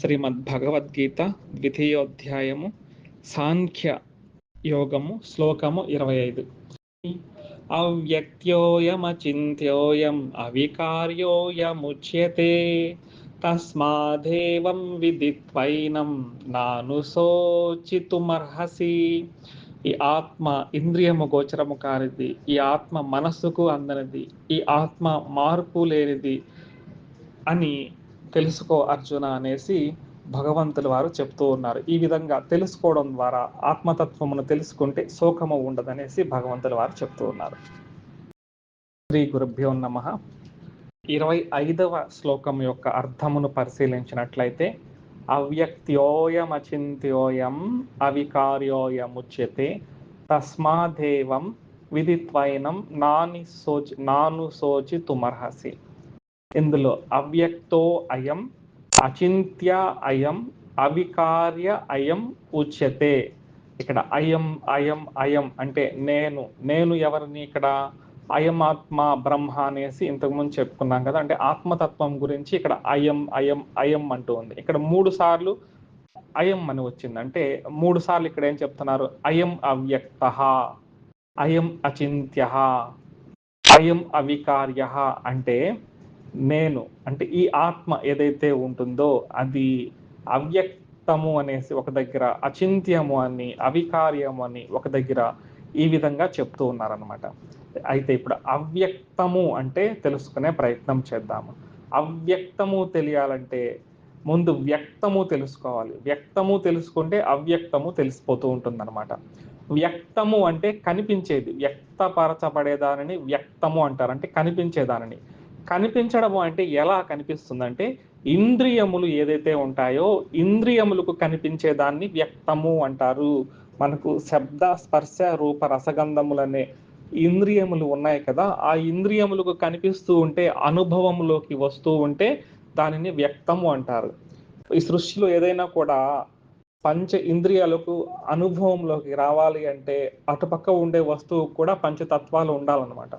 శ్రీమద్భగవద్గీత ద్వితీయోధ్యాయము సాంఖ్య యోగము శ్లోకము ఇరవై ఐదు. అవ్యక్త్యోయమచింత్యోయం అవికార్యోయముచ్యతే తస్మాదేవం విదిత్వైనం నానుసోచితుమర్హసి ఈ ఆత్మ ఇంద్రియము గోచరము కానిది ఈ ఆత్మ మనస్సుకు అందనిది ఈ ఆత్మ మార్పు లేనిది అని తెలుసుకో అర్జున అనేసి భగవంతుల వారు చెప్తూ ఉన్నారు. ఈ విధంగా తెలుసుకోవడం ద్వారా ఆత్మతత్వమును తెలుసుకుంటే శోకము ఉండదనేసి భగవంతుల వారు చెప్తూ ఉన్నారు. శ్రీ గురుభ్యో నమ. ఇరవై ఐదవ శ్లోకం యొక్క అర్థమును పరిశీలించినట్లయితే అవ్యక్త్యోయమచింత్యోయం అవికార్యోయముచ్యతే తస్మాదేవం విదిత్వైనం నాని సోచి నాను సోచి తుమర్హసి ఇందులో అవ్యక్తో అయం అచింత్య అయం అవికార్య అయం ఉచ్యతే. ఇక్కడ అయం అయం అయం అంటే నేను నేను ఎవరిని ఇక్కడ? అయం ఆత్మ బ్రహ్మ అనేసి ఇంతకుముందు చెప్పుకున్నాం కదా అంటే ఆత్మతత్వం గురించి ఇక్కడ అయం అయం అయం అంటూ ఉంది. ఇక్కడ మూడు సార్లు అయం అని వచ్చింది. అంటే మూడు సార్లు ఇక్కడ ఏం చెప్తున్నారు? అయం అవ్యక్త అయం అచింత్య అయం అవికార్య అంటే నేను అంటే ఈ ఆత్మ ఏదైతే ఉంటుందో అది అవ్యక్తము అనేసి ఒక దగ్గర అచింత్యము అని అవికార్యము అని ఒక దగ్గర ఈ విధంగా చెప్తూ ఉన్నారనమాట అయితే ఇప్పుడు అవ్యక్తము అంటే తెలుసుకునే ప్రయత్నం చేద్దాము. అవ్యక్తము తెలియాలంటే ముందు వ్యక్తము తెలుసుకోవాలి. వ్యక్తము తెలుసుకుంటే అవ్యక్తము తెలిసిపోతూ ఉంటుందన్నమాట. వ్యక్తము అంటే కనిపించేది. వ్యక్తపరచబడేదానిని వ్యక్తము అంటారు. అంటే కనిపించే కనిపించడము అంటే ఎలా కనిపిస్తుందంటే ఇంద్రియములు ఏదైతే ఉంటాయో ఇంద్రియములకు కనిపించే దాన్ని వ్యక్తము అంటారు. మనకు శబ్ద స్పర్శ రూప రసగంధములనే ఇంద్రియములు ఉన్నాయి కదా. ఆ ఇంద్రియములకు కనిపిస్తూ ఉంటే అనుభవంలోకి వస్తూ ఉంటే దానిని వ్యక్తము అంటారు. ఈ సృష్టిలో ఏదైనా కూడా పంచ ఇంద్రియాలకు అనుభవంలోకి రావాలి అంటే అటుపక్క ఉండే వస్తువు కూడా పంచతత్వాలు ఉండాలన్నమాట.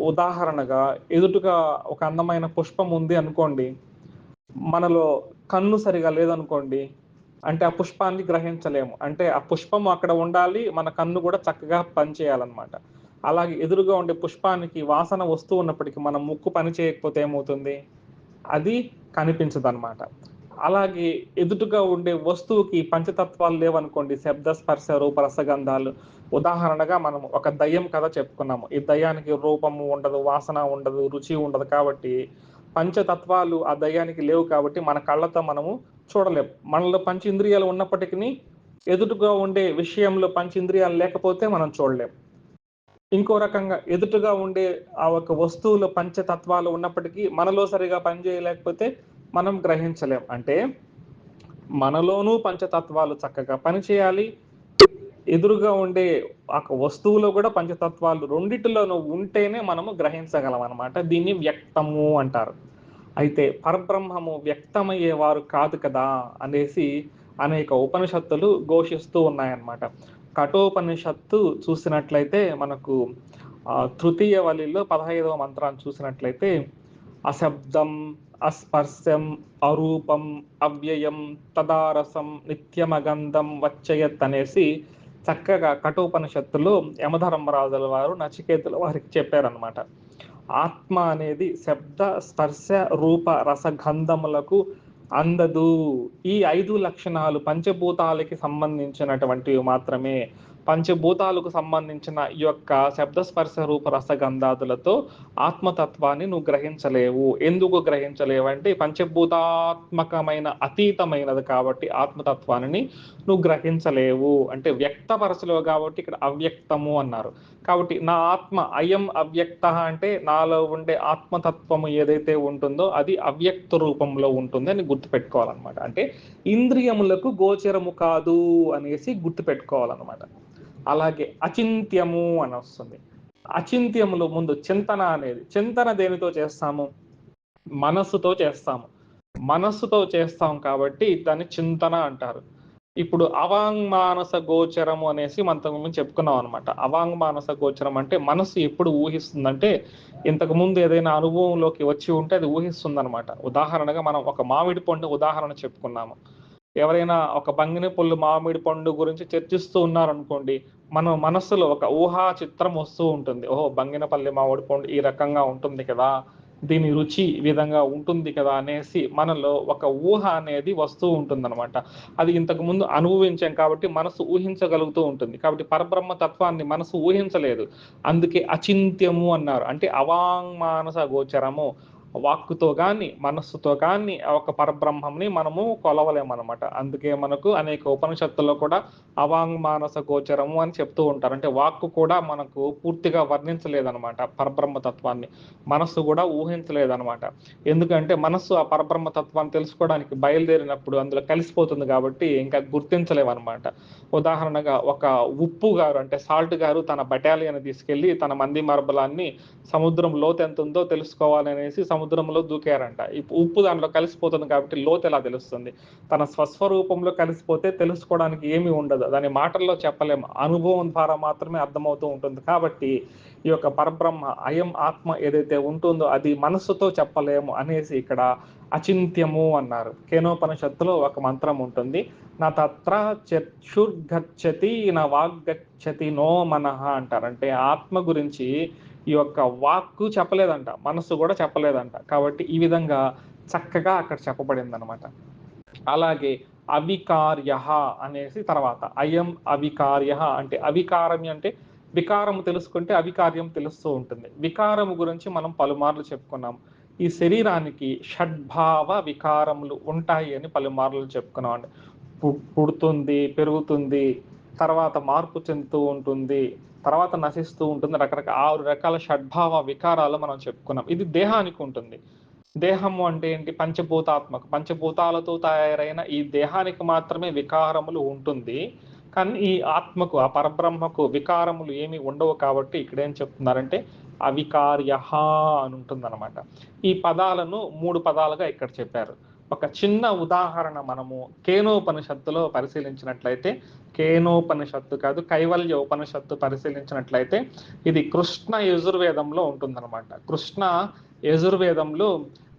ఉదాహరణగా ఎదుటగా ఒక అందమైన పుష్పం ఉంది అనుకోండి మనలో కన్ను సరిగా లేదనుకోండి అంటే ఆ పుష్పాన్ని గ్రహించలేము. అంటే ఆ పుష్పం అక్కడ ఉండాలి మన కన్ను కూడా చక్కగా పనిచేయాలన్నమాట. అలాగే ఎదురుగా ఉండే పుష్పానికి వాసన వస్తూ ఉన్నప్పటికీ మన ముక్కు పని చేయకపోతే ఏమవుతుంది? అది కనిపించదు అనమాట అలాగే ఎదుటుగా ఉండే వస్తువుకి పంచతత్వాలు లేవనుకోండి శబ్ద స్పర్శ రూప రసగంధాలు. ఉదాహరణగా మనం ఒక దయ్యం కథ చెప్పుకున్నాము. ఈ దయ్యానికి రూపము ఉండదు వాసన ఉండదు రుచి ఉండదు కాబట్టి పంచతత్వాలు ఆ దయ్యానికి లేవు కాబట్టి మన కళ్ళతో మనము చూడలేము మనలో పంచ ఇంద్రియాలు ఉన్నప్పటికీ ఎదుటుగా ఉండే విషయంలో పంచ ఇంద్రియాలు లేకపోతే మనం చూడలేం. ఇంకో రకంగా ఎదుటుగా ఉండే ఆ ఒక వస్తువులో పంచతత్వాలు ఉన్నప్పటికీ మనలో సరిగా పనిచేయలేకపోతే మనం గ్రహించలేం. అంటే మనలోనూ పంచతత్వాలు చక్కగా పనిచేయాలి. ఎదురుగా ఉండే ఒక వస్తువులో కూడా పంచతత్వాలు రెండిటిలోనూ ఉంటేనే మనము గ్రహించగలం అనమాట దీన్ని వ్యక్తము అంటారు. అయితే పరబ్రహ్మము వ్యక్తమయ్యేవారు కాదు కదా అనేసి అనేక ఉపనిషత్తులు ఘోషిస్తూ ఉన్నాయన్నమాట. కఠోపనిషత్తు చూసినట్లయితే మనకు తృతీయ వలిలో పదహైదవ మంత్రాన్ని చూసినట్లయితే అశబ్దం అస్పర్శం అరూపం అవ్యయం తదారసం నిత్యమగంధం వచ్చయత్ అనేసి చక్కగా కఠోపనిషత్తులు యమధర్మరాజుల వారు నచికేతుల వారికి చెప్పారనమాట ఆత్మ అనేది శబ్ద స్పర్శ రూప రసగంధములకు అందదు. ఈ ఐదు లక్షణాలు పంచభూతాలకి సంబంధించినటువంటివి మాత్రమే. పంచభూతాలకు సంబంధించిన ఈ యొక్క శబ్దస్పర్శ రూప రసగంధాదులతో ఆత్మతత్వాన్ని నువ్వు గ్రహించలేవు. ఎందుకు గ్రహించలేవు అంటే పంచభూతాత్మకమైన అతీతమైనది కాబట్టి ఆత్మతత్వాన్ని నువ్వు గ్రహించలేవు. అంటే వ్యక్తపరచలేవు కాబట్టి ఇక్కడ అవ్యక్తము అన్నారు. కాబట్టి నా ఆత్మ అయం అవ్యక్త అంటే నాలో ఉండే ఆత్మతత్వము ఏదైతే ఉంటుందో అది అవ్యక్త రూపంలో ఉంటుంది అని గుర్తుపెట్టుకోవాలన్నమాట. అంటే ఇంద్రియములకు గోచరము కాదు అనేసి గుర్తుపెట్టుకోవాలన్నమాట. అలాగే అచింత్యము అని వస్తుంది. అచింత్యములో ముందు చింతన అనేది చింతన దేనితో చేస్తాము? మనస్సుతో చేస్తాము. మనస్సుతో చేస్తాం కాబట్టి దాన్ని చింతన అంటారు. ఇప్పుడు అవాంగ్మానస గోచరము అనేసి మనం ముందు చెప్పుకున్నాం అనమాట అవాంగ్మానస గోచరం అంటే మనసు ఎప్పుడు ఊహిస్తుందంటే ఇంతకు ముందు ఏదైనా అనుభవంలోకి వచ్చి ఉంటే అది ఊహిస్తుంది అనమాట ఉదాహరణగా మనం ఒక మామిడి పండు ఉదాహరణ చెప్పుకున్నాము. ఎవరైనా ఒక బంగిని పుల్లు మామిడి పండు గురించి చర్చిస్తూ ఉన్నారనుకోండి మన మనస్సులో ఒక ఊహా చిత్రం వస్తూ ఉంటుంది. ఓహో బంగినపల్లి మామిడి పండు ఈ రకంగా ఉంటుంది కదా దీని రుచి ఈ విధంగా ఉంటుంది కదా అనేసి మనలో ఒక ఊహ అనేది వస్తూ ఉంటుందన్నమాట. అది ఇంతకు ముందు అనుభవించాం కాబట్టి మనసు ఊహించగలుగుతూ ఉంటుంది. కాబట్టి పరబ్రహ్మ తత్వాన్ని మనసు ఊహించలేదు. అందుకే అచింత్యము అన్నారు. అంటే అవాంగ్మానస గోచరము. వాక్కుతో కానీ మనస్సుతో కానీ ఒక పరబ్రహ్మంని మనము కొలవలేమన్నమాట. అందుకే మనకు అనేక ఉపనిషత్తుల్లో కూడా అవాంగ్మానస గోచరము అని చెప్తూ ఉంటారు. అంటే వాక్కు కూడా మనకు పూర్తిగా వర్ణించలేదన్నమాట పరబ్రహ్మ తత్వాన్ని మనస్సు కూడా ఊహించలేదన్నమాట. ఎందుకంటే మనస్సు ఆ పరబ్రహ్మ తత్వాన్ని తెలుసుకోవడానికి బయలుదేరినప్పుడు అందులో కలిసిపోతుంది కాబట్టి ఇంకా గుర్తించలేమన్నమాట. ఉదాహరణగా ఒక ఉప్పు గారు అంటే సాల్ట్ గారు తన బటాలియన్ తీసుకెళ్ళి తన మంది మార్బలాన్ని సముద్రం లోతు ఎంత ఉందో తెలుసుకోవాలనేసి సముద్రంలో దూకారంట. ఉప్పు దాంట్లో కలిసిపోతుంది కాబట్టి లోతు ఎలా తెలుస్తుంది? తన స్వస్వరూపంలో కలిసిపోతే తెలుసుకోవడానికి ఏమీ ఉండదు. దాని మాటల్లో చెప్పలేము అనుభవం ద్వారా మాత్రమే అర్థమవుతూ ఉంటుంది. కాబట్టి ఈ యొక్క పరబ్రహ్మ అయం ఆత్మ ఏదైతే ఉంటుందో అది మనస్సుతో చెప్పలేము అనేసి ఇక్కడ అచింత్యము అన్నారు. కేనోపనిషత్తులో ఒక మంత్రం ఉంటుంది. నా తత్ర చక్షుర్గచ్చతి నా వాగ్గచ్చతి నో మనహ అంటారు. అంటే ఆత్మ గురించి ఈ యొక్క వాక్కు చెప్పలేదంట మనస్సు కూడా చెప్పలేదంట. కాబట్టి ఈ విధంగా చక్కగా అక్కడ చెప్పబడింది అనమాట అలాగే అవికార్య అనేసి తర్వాత అయం అవికార్య అంటే అవికారం అంటే వికారము తెలుసుకుంటే అవికార్యం తెలుస్తూ ఉంటుంది. వికారము గురించి మనం పలుమార్లు చెప్పుకున్నాం. ఈ శరీరానికి షడ్భావ వికారములు ఉంటాయి అని పలుమార్లు చెప్పుకున్నాం అండి. పు- పుడుతుంది పెరుగుతుంది తర్వాత మార్పు చెందుతూ ఉంటుంది. తర్వాత నశిస్తూ ఉంటుంది. రకరకాల ఆరు రకాల షడ్భావ వికారాలు మనం చెప్పుకున్నాం. ఇది దేహానికి ఉంటుంది. దేహము అంటే ఏంటి? పంచభూతాత్మక పంచభూతాలతో తయారైన ఈ దేహానికి మాత్రమే వికారములు ఉంటుంది. కానీ ఈ ఆత్మకు ఆ పరబ్రహ్మకు వికారములు ఏమి ఉండవు కాబట్టి ఇక్కడ ఏం చెప్తున్నారంటే అవికార్య అని ఉంటుందన్నమాట. ఈ పదాలను మూడు పదాలుగా ఇక్కడ చెప్పారు. ఒక చిన్న ఉదాహరణ మనము కేనోపనిషత్తులో పరిశీలించినట్లయితే కేనోపనిషత్తు కాదు కైవల్య ఉపనిషత్తు పరిశీలించినట్లయితే ఇది కృష్ణ యజుర్వేదంలో ఉంటుందన్నమాట. కృష్ణ యజుర్వేదంలో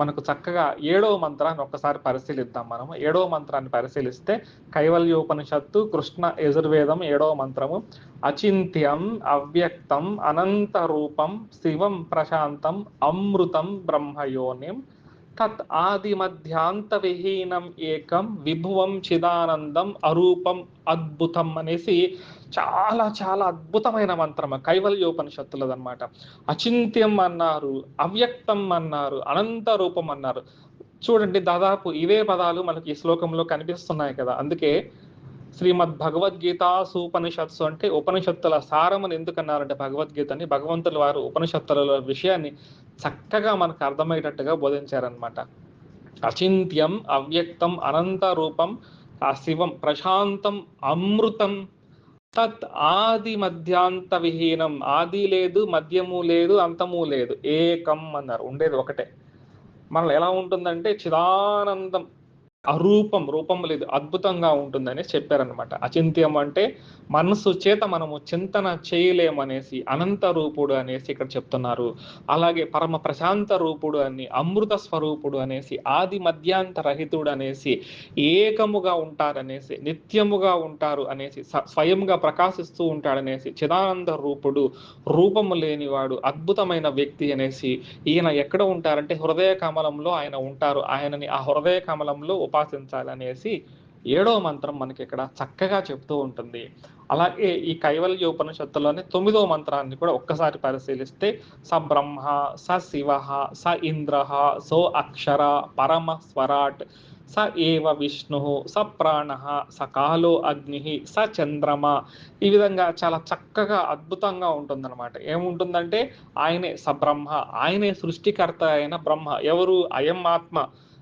మనకు చక్కగా ఏడవ మంత్రాన్ని ఒక్కసారి పరిశీలిద్దాం మనము. ఏడవ మంత్రాన్ని పరిశీలిస్తే కైవల్యోపనిషత్తు కృష్ణ యజుర్వేదం ఏడవ మంత్రము అచింత్యం అవ్యక్తం అనంత రూపం శివం ప్రశాంతం అమృతం బ్రహ్మయోనిం తత్ ఆది మధ్యాంత విహీనం ఏకం విభువం చిదానందం అరూపం అద్భుతం అనేసి చాలా చాలా అద్భుతమైన మంత్రం కైవల్యోపనిషత్తులది అనమాట అచింత్యం అన్నారు అవ్యక్తం అన్నారు అనంత రూపం అన్నారు. చూడండి దాదాపు ఇవే పదాలు మనకి ఈ శ్లోకంలో కనిపిస్తున్నాయి కదా. అందుకే శ్రీమద్ భగవద్గీత ఉపనిషత్సు అంటే ఉపనిషత్తుల సారమని ఎందుకన్నారంటే భగవద్గీతని భగవంతుల వారు ఉపనిషత్తుల విషయాన్ని చక్కగా మనకు అర్థమయ్యేటట్టుగా బోధించారనమాట అచింత్యం అవ్యక్తం అనంత రూపం ఆ శివం ప్రశాంతం అమృతం తత్ ఆది మధ్యాంత విహీనం. ఆది లేదు మధ్యము లేదు అంతము లేదు. ఏకం అన్నారు. ఉండేది ఒకటే. మనలో ఎలా ఉంటుందంటే చిదానందం. అరూపం రూపం లేదు అద్భుతంగా ఉంటుందని చెప్పారనమాట అచింత్యం అంటే మనసు చేత మనము చింతన చేయలేమనేసి అనంత రూపుడు అనేసి ఇక్కడ చెప్తున్నారు. అలాగే పరమ ప్రశాంత రూపుడు అని అమృత స్వరూపుడు అనేసి ఆది మధ్యాంత రహితుడు అనేసి ఏకముగా ఉంటారనేసి నిత్యముగా ఉంటారు అనేసి స్వయంగా ప్రకాశిస్తూ ఉంటాడనేసి చిదానంద రూపుడు రూపము లేనివాడు అద్భుతమైన వ్యక్తి అనేసి ఈయన ఎక్కడ ఉంటారంటే హృదయ కమలంలో ఆయన ఉంటారు. ఆయనని ఆ హృదయ కమలంలో ఉపాసించాలనేసి ఏడవ మంత్రం మనకి ఇక్కడ చక్కగా చెప్తూ ఉంటుంది. అలాగే ఈ కైవల్య ఉపనిషత్తులోనే తొమ్మిదవ మంత్రాన్ని కూడా ఒక్కసారి పరిశీలిస్తే స బ్రహ్మ స శివ స ఇంద్ర సో అక్షర పరమ స్వరాట్ స ఏవ విష్ణు స ప్రాణ స కాలో అగ్ని స చంద్రమ ఈ విధంగా చాలా చక్కగా అద్భుతంగా ఉంటుందన్నమాట. ఏముంటుందంటే ఆయనే సబ్రహ్మ ఆయనే సృష్టికర్త అయిన బ్రహ్మ ఎవరు? అయం ఆత్మ.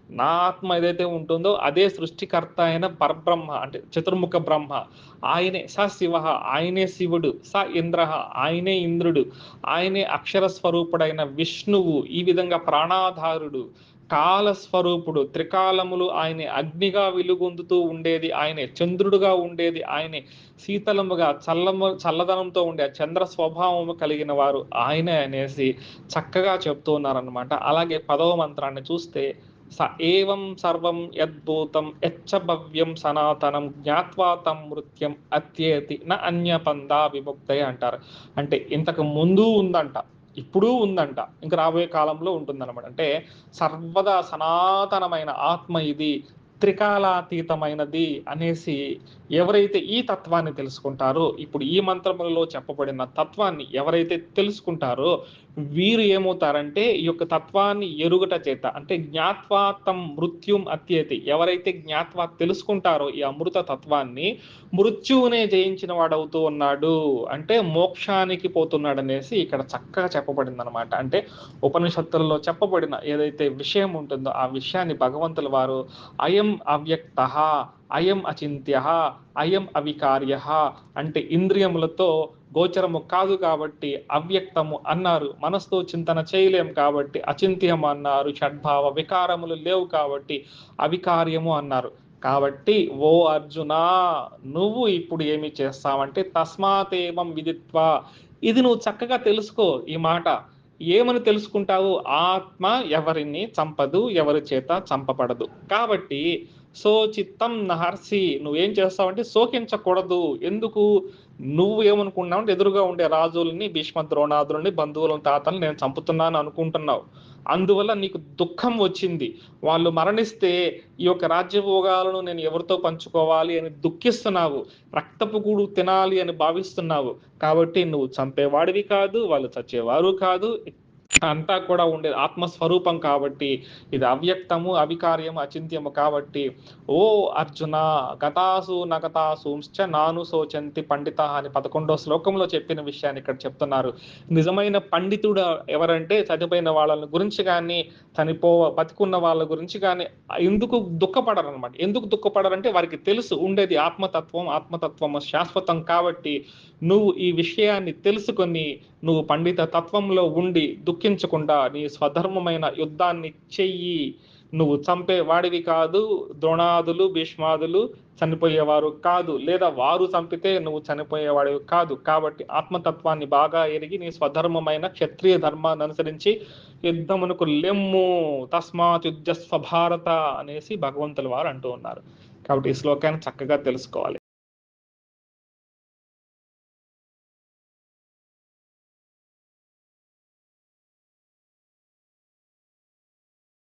నా ఆత్మ ఏదైతే ఉంటుందో అదే సృష్టికర్త అయిన పరబ్రహ్మ అంటే చతుర్ముఖ బ్రహ్మ. ఆయనే స శివ ఆయనే శివుడు స ఇంద్ర ఆయనే ఇంద్రుడు ఆయనే అక్షర స్వరూపుడైన విష్ణువు ఈ విధంగా ప్రాణాధారుడు కాల స్వరూపుడు త్రికాలములు ఆయనే అగ్నిగా వెలుగొందుతూ ఉండేది ఆయనే చంద్రుడుగా ఉండేది ఆయనే శీతలముగా చల్లము చల్లదనంతో ఉండే చంద్ర స్వభావము కలిగిన వారు ఆయనే అనేసి చక్కగా చెప్తూ ఉన్నారనమాట అలాగే పదవ మంత్రాన్ని చూస్తే స ఏవం సర్వం యద్భూతం యచ్చ భవ్యం సనాతనం జ్ఞాత్వా తం మృత్యం అత్యేతి న అన్యపందా విముక్తయ అంటారు. అంటే ఇంతకు ముందు ఉందంట ఇప్పుడు ఉందంట ఇంకా రాబోయే కాలంలో ఉంటుందన్నమాట. అంటే సర్వదా సనాతనమైన ఆత్మ ఇది త్రికాలాతీతమైనది అనేసి ఎవరైతే ఈ తత్వాన్ని తెలుసుకుంటారో ఇప్పుడు ఈ మంత్రములలో చెప్పబడిన తత్వాన్ని ఎవరైతే తెలుసుకుంటారో వీరు ఏమవుతారంటే ఈ యొక్క తత్వాన్ని ఎరుగట చేత అంటే జ్ఞాత్వాతం మృత్యుం అత్యేతి. ఎవరైతే జ్ఞాత్వా తెలుసుకుంటారో ఈ అమృత తత్వాన్ని మృత్యువునే జయించిన వాడవుతూ ఉన్నాడు అంటే మోక్షానికి పోతున్నాడు అనేసి ఇక్కడ చక్కగా చెప్పబడింది అనమాట అంటే ఉపనిషత్తులలో చెప్పబడిన ఏదైతే విషయం ఉంటుందో ఆ విషయాన్ని భగవంతుల వారు అయం అవ్యక్త అయం అచింత్య అయం అవికార్య అంటే ఇంద్రియములతో గోచరము కాదు కాబట్టి అవ్యక్తము అన్నారు. మనసుతో చింతన చేయలేం కాబట్టి అచింత్యం అన్నారు. షడ్భావ వికారములు లేవు కాబట్టి అవికార్యము అన్నారు. కాబట్టి ఓ అర్జున నువ్వు ఇప్పుడు ఏమి చేస్తావంటే తస్మాతేవం విదిత్వ. ఇది నువ్వు చక్కగా తెలుసుకో ఈ మాట. ఏమని తెలుసుకుంటావు? ఆత్మ ఎవరిని చంపదు ఎవరి చేత చంపబడదు. కాబట్టి సో చిత్తం నహర్సి నువ్వేం చేస్తావంటే శోకించకూడదు. ఎందుకు? నువ్వు ఏమనుకున్నావు అంటే ఎదురుగా ఉండే రాజులని భీష్మ ద్రోణాదులని బంధువులను తాతని నేను చంపుతున్నాను అనుకుంటున్నావు. అందువల్ల నీకు దుఃఖం వచ్చింది. వాళ్ళు మరణిస్తే ఈ యొక్క రాజ్యభోగాలను నేను ఎవరితో పంచుకోవాలి అని దుఃఖిస్తున్నావు. రక్తపు గూడు తినాలి అని భావిస్తున్నావు. కాబట్టి నువ్వు చంపేవాడివి కాదు వాళ్ళు చచ్చేవారు కాదు. అంతా కూడా ఉండేది. ఆత్మస్వరూపం కాబట్టి ఇది అవ్యక్తము అవికార్యము అచింత్యము కాబట్టి ఓ అర్జున గతాసు నగతాసుంశ్చ నాను శోచంతి పండిత అని పదకొండో శ్లోకంలో చెప్పిన విషయాన్ని ఇక్కడ చెప్తున్నారు. నిజమైన పండితుడు ఎవరంటే చనిపోయిన వాళ్ళ గురించి కానీ చనిపో బతికున్న వాళ్ళ గురించి కానీ ఎందుకు దుఃఖపడరు అనమాట ఎందుకు దుఃఖపడరంటే వారికి తెలుసు ఉండేది ఆత్మతత్వం ఆత్మతత్వం శాశ్వతం కాబట్టి నువ్వు ఈ విషయాన్ని తెలుసుకొని నువ్వు పండిత తత్వంలో ఉండి దుఃఖించకుండా నీ స్వధర్మమైన యుద్ధాన్ని చెయ్యి. నువ్వు చంపే వాడివి కాదు ద్రోణాదులు భీష్మాదులు చనిపోయేవారు కాదు. లేదా వారు చంపితే నువ్వు చనిపోయేవాడివి కాదు. కాబట్టి ఆత్మతత్వాన్ని బాగా ఎరిగి నీ స్వధర్మమైన క్షత్రియ ధర్మాన్ని అనుసరించి యుద్ధమునకు లెమ్ము తస్మాత్ యుద్ధ స్వభారత అనేసి భగవంతుల వారు అంటూ ఉన్నారు. కాబట్టి ఈ శ్లోకాన్ని చక్కగా తెలుసుకోవాలి.